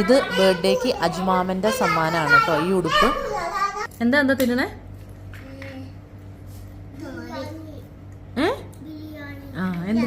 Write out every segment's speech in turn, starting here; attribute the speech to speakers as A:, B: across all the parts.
A: ഇത് ബർത്ത്ഡേക്ക് അജ്മാമന്റെ സമ്മാനമാണ് കേട്ടോ ഈ ഉടുപ്പ്. എന്താ എന്താ തിന്നണേ? ബിരിയാണി ആ എന്ത്?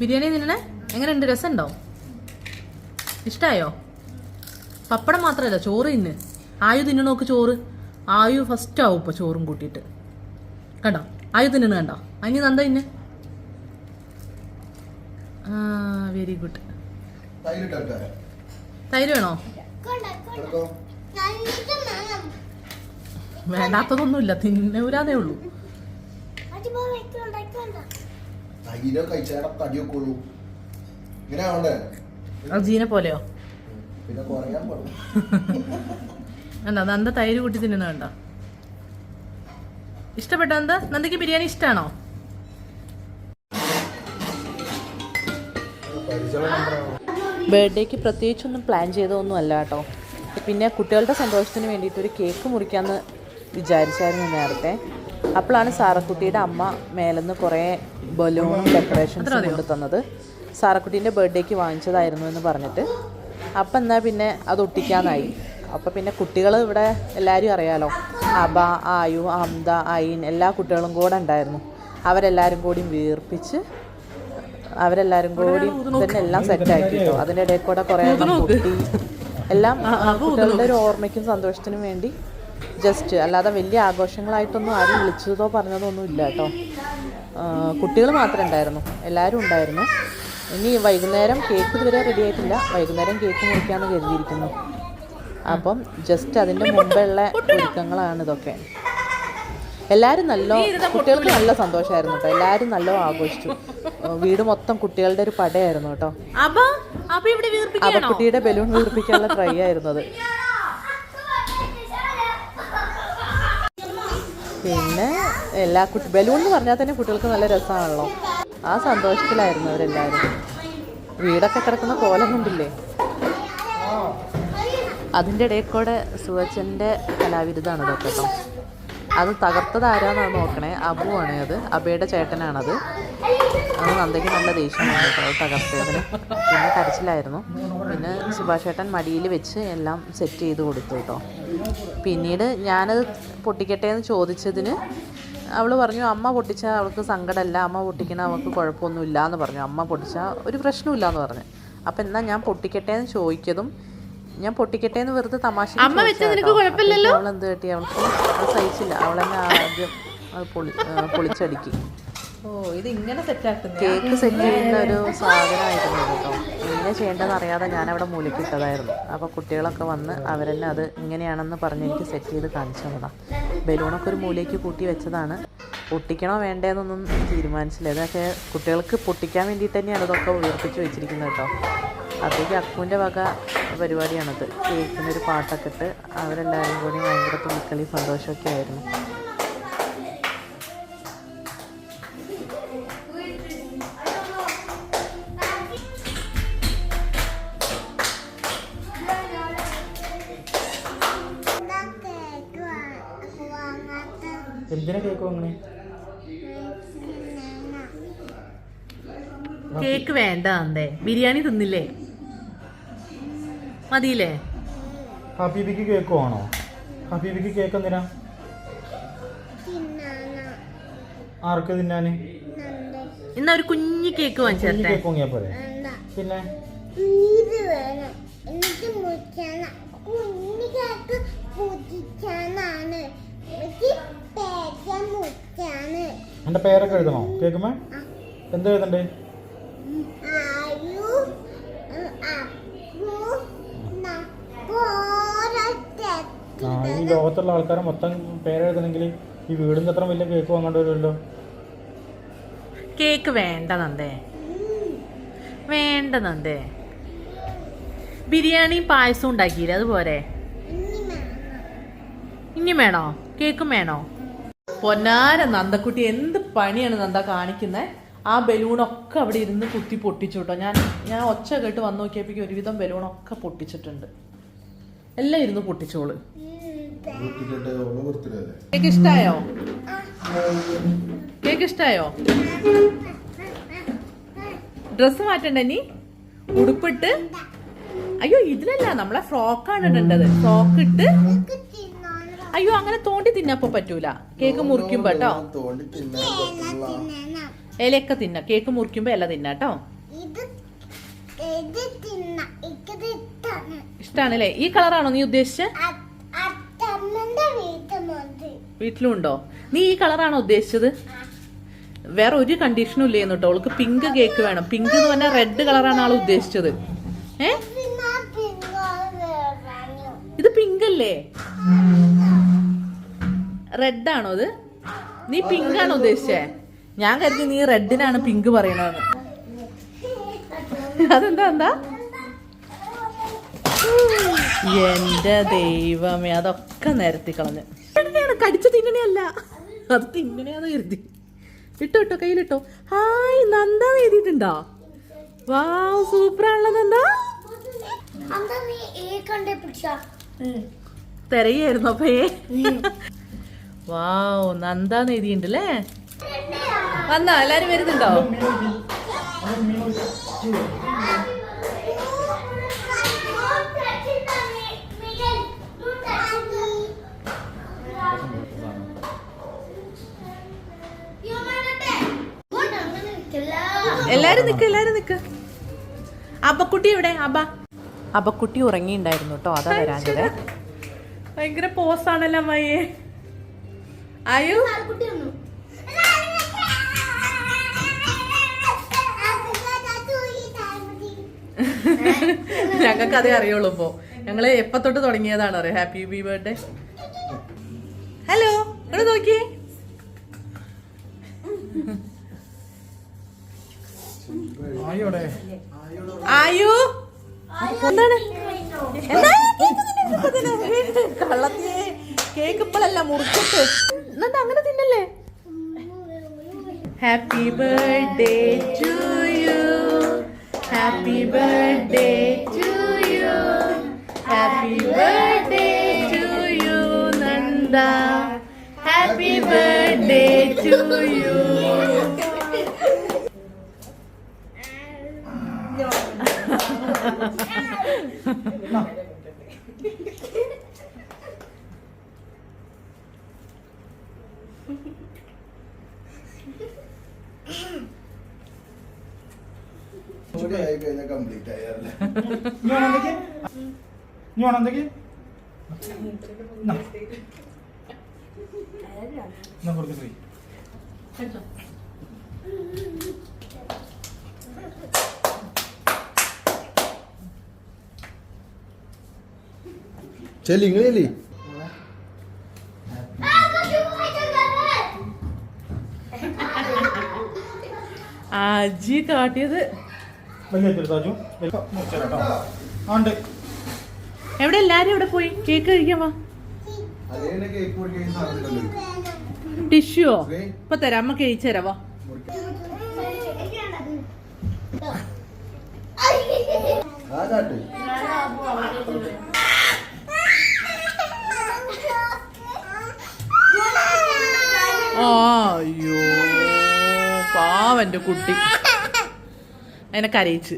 A: ബിരിയാണി തിന്നണേ? എങ്ങനെയുണ്ട്? രസമുണ്ടോ? ഇഷ്ടായോ? പപ്പടം മാത്രമല്ല ചോറ് തിന്ന്. ആയു തിന്നു നോക്ക് ചോറ്? ആയു ഫസ്റ്റ് ആവും ഇപ്പോൾ ചോറും കൂട്ടിയിട്ട്. കണ്ടോ? ആയു തിന്നണ കണ്ടോ? അനി നന്ദ ഇന്ന് ആ വെരി ഗുഡ് തൈര് വേണോ?
B: വേണ്ടാത്തതൊന്നും
A: വേണ്ടാത്തതൊന്നുമില്ല തിന്നൂരാതേ ഉള്ളൂ. അജീനെ പോലെയോ? വേണ്ട നന്ദ തൈര് കൂട്ടി തിന്നുന്ന വേണ്ട ഇഷ്ടപ്പെട്ടോ എന്താ നന്ദയ്ക്ക് ബിരിയാണി ഇഷ്ടമാണോ ബർത്ത്ഡേക്ക് പ്രത്യേകിച്ചൊന്നും പ്ലാൻ ചെയ്തതൊന്നും അല്ല കേട്ടോ. പിന്നെ കുട്ടികളുടെ സന്തോഷത്തിന് വേണ്ടിയിട്ട് ഒരു കേക്ക് മുറിക്കാമെന്ന് വിചാരിച്ചായിരുന്നു നേരത്തെ. അപ്പോഴാണ് സാറക്കുട്ടിയുടെ അമ്മ മേലെന്ന് കുറേ ബലൂണും ഡെക്കറേഷൻസും കൊണ്ട് തന്നത് സാറക്കുട്ടീന്റെ ബർത്ത്ഡേക്ക് വാങ്ങിച്ചതായിരുന്നു എന്ന് പറഞ്ഞിട്ട്. അപ്പം എന്നാൽ പിന്നെ അത് ഒട്ടിക്കാനായി. അപ്പോൾ പിന്നെ കുട്ടികൾ ഇവിടെ എല്ലാവരും അറിയാലോ. അബ ആയു അമ്ത ഐൻ എല്ലാ കുട്ടികളും കൂടെ ഉണ്ടായിരുന്നു. അവരെല്ലാവരും കൂടി വീർപ്പിച്ച് അവരെല്ലാരും കൂടി തന്നെ എല്ലാം സെറ്റ് ആക്കി കേട്ടോ. അതിന്റെ ഇടയിൽ കൂടെ കുറെ എല്ലാം കുട്ടികളുടെ ഒരു ഓർമ്മയ്ക്കും സന്തോഷത്തിനും വേണ്ടി ജസ്റ്റ് അല്ലാതെ വലിയ ആഘോഷങ്ങളായിട്ടൊന്നും ആരും വിളിച്ചതോ പറഞ്ഞതോ ഒന്നും ഇല്ല കേട്ടോ. കുട്ടികൾ മാത്രമേ ഉണ്ടായിരുന്നു. എല്ലാവരും ഉണ്ടായിരുന്നു. ഇനി വൈകുന്നേരം കേക്ക് ഇതുവരെ റെഡി ആയിട്ടില്ല. വൈകുന്നേരം കേക്ക് മുറിക്കാമെന്ന് കരുതിയിരിക്കുന്നു. അപ്പം ജസ്റ്റ് അതിന്റെ മുമ്പുള്ള ഒരുക്കങ്ങളാണ് ഇതൊക്കെ. എല്ലാവരും നല്ല കുട്ടികൾക്ക് നല്ല സന്തോഷമായിരുന്നു കേട്ടോ എല്ലാവരും നല്ല ആഘോഷിച്ചു. വീട് മൊത്തം കുട്ടികളുടെ ഒരു പടയായിരുന്നു കേട്ടോ അപ്പൊ കുട്ടിയുടെ ബലൂൺ വീർപ്പിക്കാനുള്ള ട്രൈ ആയിരുന്നു അത് പിന്നെ എല്ലാ കുട്ടി ബലൂൺ എന്ന് പറഞ്ഞാൽ തന്നെ കുട്ടികൾക്ക് നല്ല രസമാണല്ലോ. ആ സന്തോഷത്തിലായിരുന്നു അവരെല്ലാവരും വീടൊക്കെ കിടക്കുന്ന കോലം കൊണ്ടില്ലേ? അതിന്റെ ഇടയിൽ കൂടെ സുവച്ചന്റെ കലാവിരുദ്ധാണ് ഇതൊക്കെ കേട്ടോ അത് തകർത്തത് ആരാന്നാണ് നോക്കണേ. അബുവാണ് അത്. അബയുടെ ചേട്ടനാണത്. അത് നന്ദയ്ക്ക് നല്ല ദേഷ്യമാണ് കേട്ടോ. തകർത്തതിന്. പിന്നെ കരച്ചിലായിരുന്നു. പിന്നെ സുഭാഷ് ചേട്ടൻ മടിയിൽ വെച്ച് എല്ലാം സെറ്റ് ചെയ്ത് കൊടുത്തു കേട്ടോ. പിന്നീട് ഞാനത് പൊട്ടിക്കട്ടെ എന്ന് ചോദിച്ചതിന് അവൾ പറഞ്ഞു അമ്മ പൊട്ടിച്ചാൽ അവൾക്ക് സങ്കടമല്ല അമ്മ പൊട്ടിക്കണ അവൾക്ക് കുഴപ്പമൊന്നുമില്ല എന്ന് പറഞ്ഞു. അമ്മ പൊട്ടിച്ചാൽ ഒരു പ്രശ്നമില്ല എന്ന് പറഞ്ഞു. അപ്പോൾ എന്നാൽ ഞാൻ പൊട്ടിക്കട്ടെ എന്ന് ചോദിച്ചതും ഞാൻ പൊട്ടിക്കട്ടെ എന്ന് വെറുതെ തമാശ അമ്മ കുഴപ്പമില്ലല്ലോ? അവൾ എന്ത് കെട്ടി അവൾക്ക് അത് സഹിച്ചില്ല. അവൾ തന്നെ ആദ്യം അത് പൊളി
C: ഓ ഇത് ഇങ്ങനെ സെറ്റ് ആക്കുന്നു
A: കേക്ക് സെറ്റ് ചെയ്യുന്ന ഒരു സാധനമായിരുന്നു കേട്ടോ. എങ്ങനെ ചെയ്യേണ്ടതെന്ന് അറിയാതെ ഞാനവിടെ അവിടെ മൂലക്കിട്ടതായിരുന്നു. അപ്പോൾ കുട്ടികളൊക്കെ വന്ന് അവരെന്നെ അത് ഇങ്ങനെയാണെന്ന് പറഞ്ഞ് എനിക്ക് സെറ്റ് ചെയ്ത് കാണിച്ചു തന്നതാണ് ബലൂണൊക്കെ ഒരു മൂലയ്ക്ക് കൂട്ടി വെച്ചതാണ്. പൊട്ടിക്കണോ വേണ്ടേന്നൊന്നും തീരുമാനിച്ചില്ല. ഇതൊക്കെ കുട്ടികൾക്ക് പൊട്ടിക്കാൻ വേണ്ടിയിട്ട് തന്നെയാണ് ഇതൊക്കെ ഉയർപ്പിച്ച് വെച്ചിരിക്കുന്നത് കേട്ടോ. അപ്പോഴേക്ക് അക്കുവിന്റെ വക പരിപാടിയാണത്. കേൾക്കുന്നൊരു പാട്ടൊക്കെ ഇട്ട് അവരെല്ലാവരും കൂടി ഭയങ്കര തുണിക്കളി സന്തോഷമൊക്കെ ആയിരുന്നു.
D: എന്തിനാ കേക്ക് വാങ്ങണേ?
A: കേക്ക് വേണ്ട അന്തേ ബിരിയാണി തിന്നില്ലേ? മതിയില്ലേ?
D: ഹബീബിക്ക് കേക്ക് വേണോ ഹബീബിക്ക് കേക്ക് എന്തിനാ ആർക്ക് തിന്നാന്?
A: ഇന്ന് ഒരു കുഞ്ഞു കേക്ക് വാങ്ങിച്ചു
D: കുഞ്ഞ് കേക്ക് വാങ്ങിയാ പോരെ. പിന്നെ? എന്റെ പേരൊക്കെ എഴുതണോ? കേക്കുമേ എന്ത് എഴുതണ്ടേ
E: ആയു അപ്പു പോരത്തെ
D: ആ ഈ ലോകത്തുള്ള ആൾക്കാരെ മൊത്തം പേരെഴുതണമെങ്കിൽ ഈ വീടിന് അത്ര വലിയ കേക്ക് വാങ്ങേണ്ടി വരുമല്ലോ?
A: കേക്ക് വേണ്ട നന്ദേ. വേണ്ട നന്ദേ. ബിരിയാണി പായസം ഉണ്ടാക്കിയില്ലേ? അതുപോലെ ഇനി വേണോ? കേക്കും വേണോ? പൊന്നാര നന്ദക്കുട്ടി എന്ത് പണിയാണ് നന്ദ കാണിക്കുന്നത് ആ ബലൂണൊക്കെ അവിടെ ഇരുന്ന് കുത്തി പൊട്ടിച്ചു കേട്ടോ. ഞാൻ ഞാൻ ഒച്ച കേട്ട് വന്നു നോക്കിയപ്പോഴേക്കും ഒരുവിധം ബലൂണൊക്കെ പൊട്ടിച്ചിട്ടുണ്ട്. എല്ലാം ഇരുന്ന്
B: പൊട്ടിച്ചോൾ?
A: കേക്ക് ഇഷ്ടായോ? കേക്ക് ഇഷ്ടായോ? ഡ്രസ്സ് മാറ്റണ്ട നീ? ഉടുപ്പിട്ട്?
C: അയ്യോ ഇതിലല്ല നമ്മളെ ഫ്രോക്കാണ് ഇടേണ്ടത്. ഫ്രോക്ക് ഇട്ട്? അയ്യോ അങ്ങനെ തോണ്ടി തിന്നപ്പോ പറ്റൂല. കേക്ക് മുറിക്കുമ്പോ കേട്ടോ. ഇലയൊക്കെ തിന്ന. കേക്ക് മുറിക്കുമ്പോ ഇല തിന്നാട്ടോ
E: ഇത് ഇത് തിന്ന. ഇത് ഇട്ടാണ്
C: ഇഷ്ടാണല്ലേ ഈ കളറാണോ നീ ഉദ്ദേശിച്ചത്
E: മതി
C: വീട്ടിലും ഉണ്ടോ നീ ഈ കളറാണോ ഉദ്ദേശിച്ചത്? വേറെ ഒരു കണ്ടീഷനും ഇല്ലേന്ന് കേട്ടോ. അവൾക്ക് പിങ്ക് കേക്ക് വേണം. പിങ്ക് എന്ന് പറഞ്ഞാൽ റെഡ് കളറാണ് ആൾ ഉദ്ദേശിച്ചത്. ഏ? ഇത് പിങ്ക് അല്ലേ? റെഡാണോ ഇത് നീ പിങ്ക് ആണോ ഉദ്ദേശിച്ചേ? ഞാൻ കരുതി നീ റെഡിനാണ് പിങ്ക് പറയണതെന്ന് അതെന്താ എന്താ? എന്റെ ദൈവമേ അതൊക്കെ നിരത്തി കളഞ്ഞ്. കടിച്ച തിന്നണയല്ല. അത് തിന്നണയാന്ന് കരുതി. ഇട്ടോ ഇട്ടോ കയ്യിലിട്ടോ. ഹായ് നന്ദ എഴുതിയിട്ടുണ്ടോ? വാ സൂപ്പർ ആണല്ലോ നന്ദ
E: അന്താ നീ ഏ കണ്ടേ പിടിച്ച?
C: തിരയായിരുന്നു അപ്പയേ വാവ് നന്ദാന്ന് എഴുതിയിട്ടുണ്ടല്ലേ വന്നോ എല്ലാരും വരുന്നുണ്ടോ? നിക്ക് എല്ലാരും നിക്ക്. അബക്കുട്ടി എവിടെ? അബ. അബക്കുട്ടി ഉറങ്ങിണ്ടായിരുന്നു കേട്ടോ അതാ വരാഞ്ഞത്. ഭയങ്കര പോസാണല്ലോ അമ്മയെ അയ്യോ. ഞങ്ങൾക്ക് അതേ അറിയുള്ളൂ ഇപ്പോ. ഞങ്ങൾ എപ്പ തൊട്ട് തുടങ്ങിയതാണ് അറിയാം? ഹാപ്പി ബി ബർത്ത്ഡേ ഹലോ ഇവിടെ നോക്കിയേ. ആയു? എന്താണ്? എന്താ? കള്ളത്തിയെ. കേക്ക് ഇപ്പോഴല്ല മുറിച്ചിട്ട് എന്നാ അങ്ങനെ തിന്നല്ലേ? Happy birthday to you happy birthday to you happy birthday to you Nanda happy birthday to you
B: complete ആയല്ലേ
D: നീ എന്തൊക്കെ നീ എന്തൊക്കെ എന്നാ കൊടുക്ക് ശ്രീ
B: ചെല്ലി ഇങ്ങളല്ലേ
C: അജി കാട്ടിയത്.
D: വലിയ താജു. കേട്ടോ ആ
C: എവിടെ എല്ലാരും ഇവിടെ പോയി? കേക്ക്
B: സാധനമല്ലോ
C: ടിഷ്യൂയോ ഇപ്പൊ തരാം. അമ്മ കഴിച്ചു തരാം. വാ. കുട്ടി. അതിനെ കരയിച്ച്.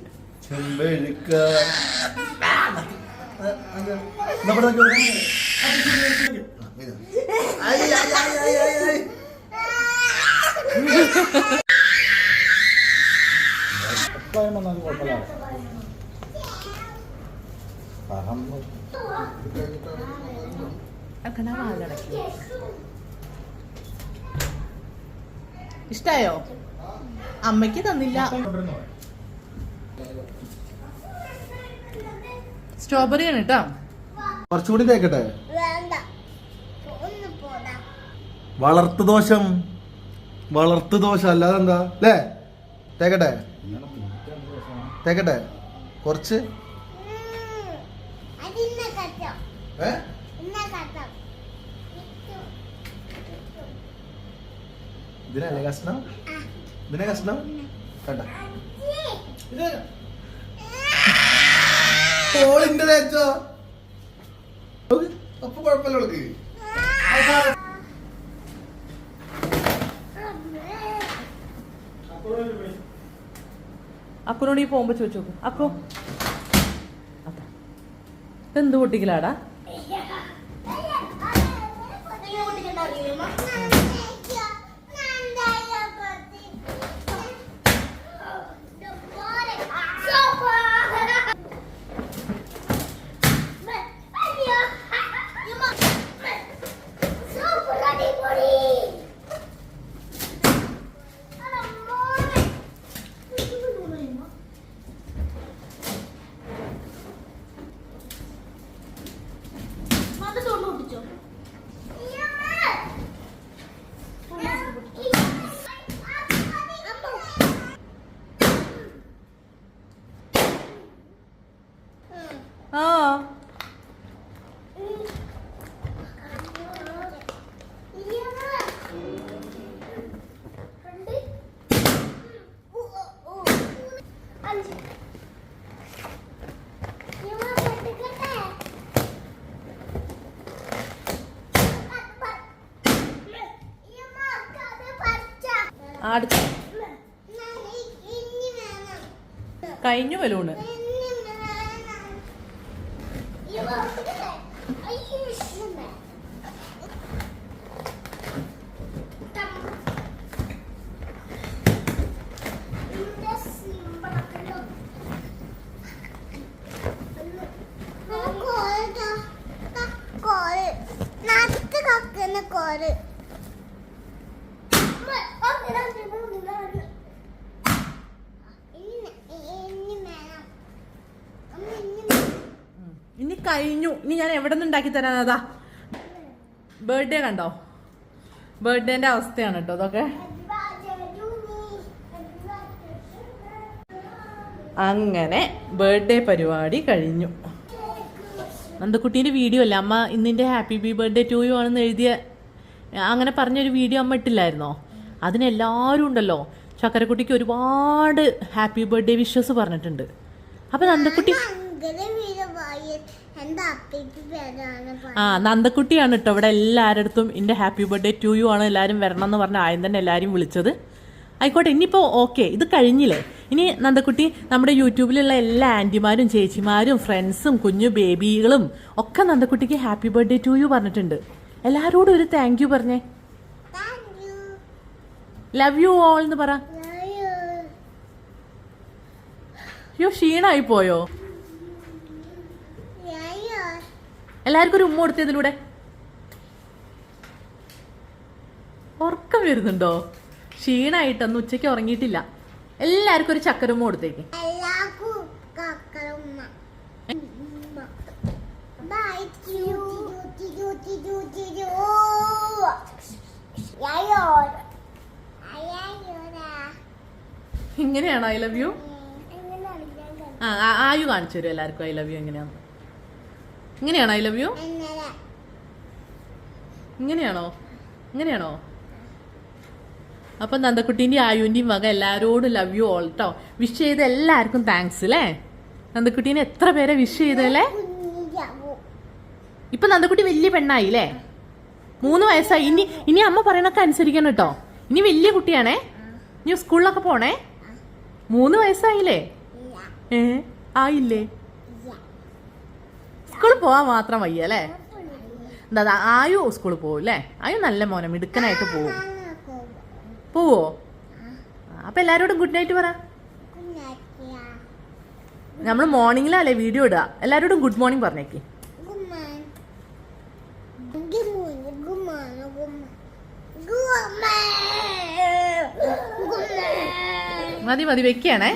C: ഇഷ്ടായോ? അമ്മയ്ക്ക് തന്നില്ല? സ്ട്രോബെറി ആണ് കേട്ടോ
B: കുറച്ചുകൂടി തേക്കട്ടെ?
E: വേണ്ട. ഒന്ന് പോടാ.
B: വളർത്തു ദോഷം. വളർത്തു ദോഷം അല്ലാതെ എന്താ? അല്ലേ തേക്കട്ടെ? തേക്കട്ടെ? കുറച്ച്? ഇതിനല്ലേ കഷ്ണം? ഇതിനെ കഷ്ണം? കണ്ട. ഓളിന്റെ തേച്ചോ? അപ്പൊ കുഴപ്പമില്ല അവൾക്ക്
C: അക്കുനോട് ഈ പോകുമ്പോ ചോദിച്ചു നോക്കും. അക്കോ. എന്ത് പൊട്ടിക്കലാടാ? അടുത്ത കഴിഞ്ഞു ബലൂണ്.
E: കോര് ഇനി വേണം അമ്മ ഇനി
C: ഇനി കഴിഞ്ഞു. ഇനി ഞാൻ എവിടെ നിന്ന് ഉണ്ടാക്കി തരാൻ അതാ? ബർത്ത്ഡേ കണ്ടോ? ബർത്ത്ഡേന്റെ അവസ്ഥയാണ് കേട്ടോ അതൊക്കെ അങ്ങനെ ബർത്ത്ഡേ പരിപാടി കഴിഞ്ഞു. നന്ദക്കുട്ടീന്റെ വീഡിയോ അല്ല? അമ്മ ഇന്നിന്റെ happy B birthday to you ആണെന്ന് എഴുതിയ അങ്ങനെ പറഞ്ഞൊരു വീഡിയോ അമ്മ ഇട്ടില്ലായിരുന്നോ? അതിനെല്ലാവരും ഉണ്ടല്ലോ. ചക്കരക്കുട്ടിക്ക് ഒരുപാട് ഹാപ്പി ബർത്ത്ഡേ വിഷസ് പറഞ്ഞിട്ടുണ്ട്. അപ്പം നന്ദക്കുട്ടി
E: അങ്ങനെ വീട് പോയി എന്താ അപ്പയ്ക്ക് പേരാണ്
C: ആ നന്ദക്കുട്ടിയാണ് കേട്ടോ ഇവിടെ എല്ലാവരുടെ എന്റെ ഹാപ്പി ബർത്ത്ഡേ ടു യു ആണ്. എല്ലാരും വരണം എന്ന് പറഞ്ഞ ആദ്യം തന്നെ എല്ലാവരും വിളിച്ചത്. ആയിക്കോട്ടെ ഇനിയിപ്പോൾ ഓക്കെ ഇത് കഴിഞ്ഞില്ലേ? ഇനി നന്ദക്കുട്ടി നമ്മുടെ യൂട്യൂബിലുള്ള എല്ലാ ആന്റിമാരും ചേച്ചിമാരും ഫ്രണ്ട്സും കുഞ്ഞു ബേബികളും ഒക്കെ നന്ദക്കുട്ടിക്ക് ഹാപ്പി ബർത്ത്ഡേ ടു യു പറഞ്ഞിട്ടുണ്ട്. എല്ലാരോടും ഒരു താങ്ക് യു പറഞ്ഞേ. ലവ് യു ഓൾ എന്ന് പറ. യോ ക്ഷീണായി പോയോ? എല്ലാവർക്കും ഒരു ഉമ്മ കൊടുത്തതിലൂടെ? ഉറക്കം വരുന്നുണ്ടോ? ക്ഷീണായിട്ടൊന്നും ഉച്ചയ്ക്ക് ഉറങ്ങിയിട്ടില്ല. എല്ലാവർക്കും ഒരു ചക്കരമ്മ കൊടുത്തേക്ക്. ഇങ്ങനെയാണോ? ഐ ലവ് യു
E: എങ്ങനെയാണ്?
C: ആ ആയു കാണിച്ചു തരും എല്ലാവർക്കും? ഐ ലവ് യു എങ്ങനെയാന്ന് ഇങ്ങനെയാണോ? ഐ ലവ് യു ഇങ്ങനെയാണോ? ഇങ്ങനെയാണോ? അപ്പം നന്ദക്കുട്ടീന്റെയും ആയുവിന്റെയും വക എല്ലാവരോടും ലവ് യു ഓൾ കേട്ടോ വിഷ് ചെയ്ത എല്ലാവർക്കും താങ്ക്സ് അല്ലേ നന്ദക്കുട്ടീനെ എത്ര പേരെ വിഷ് ചെയ്തല്ലേ? ഇപ്പൊ നന്ദക്കുട്ടി വലിയ പെണ്ണായി അല്ലേ മൂന്ന് വയസ്സായി. ഇനി ഇനി അമ്മ പറയണൊക്കെ അനുസരിക്കണം കേട്ടോ ഇനി വലിയ കുട്ടിയാണേ. ഇനി സ്കൂളിലൊക്കെ പോണേ. മൂന്ന് വയസ്സായില്ലേ? ഏ ആയില്ലേ? സ്കൂളിൽ പോവാൻ മാത്രം വയ്യ അല്ലേ എന്താ ആയു സ്കൂളിൽ പോകും അല്ലേ ആയു നല്ല മോനെ മിടുക്കനായിട്ട് പോവും. പോവോ? അപ്പൊ എല്ലാരോടും ഗുഡ് നൈറ്റ് പറ. നമ്മൾ മോർണിംഗിലല്ലേ വീഡിയോ ഇടുക. എല്ലാരോടും ഗുഡ് മോർണിംഗ് പറഞ്ഞേക്ക്. മതി മതി വെക്കുകയാണേ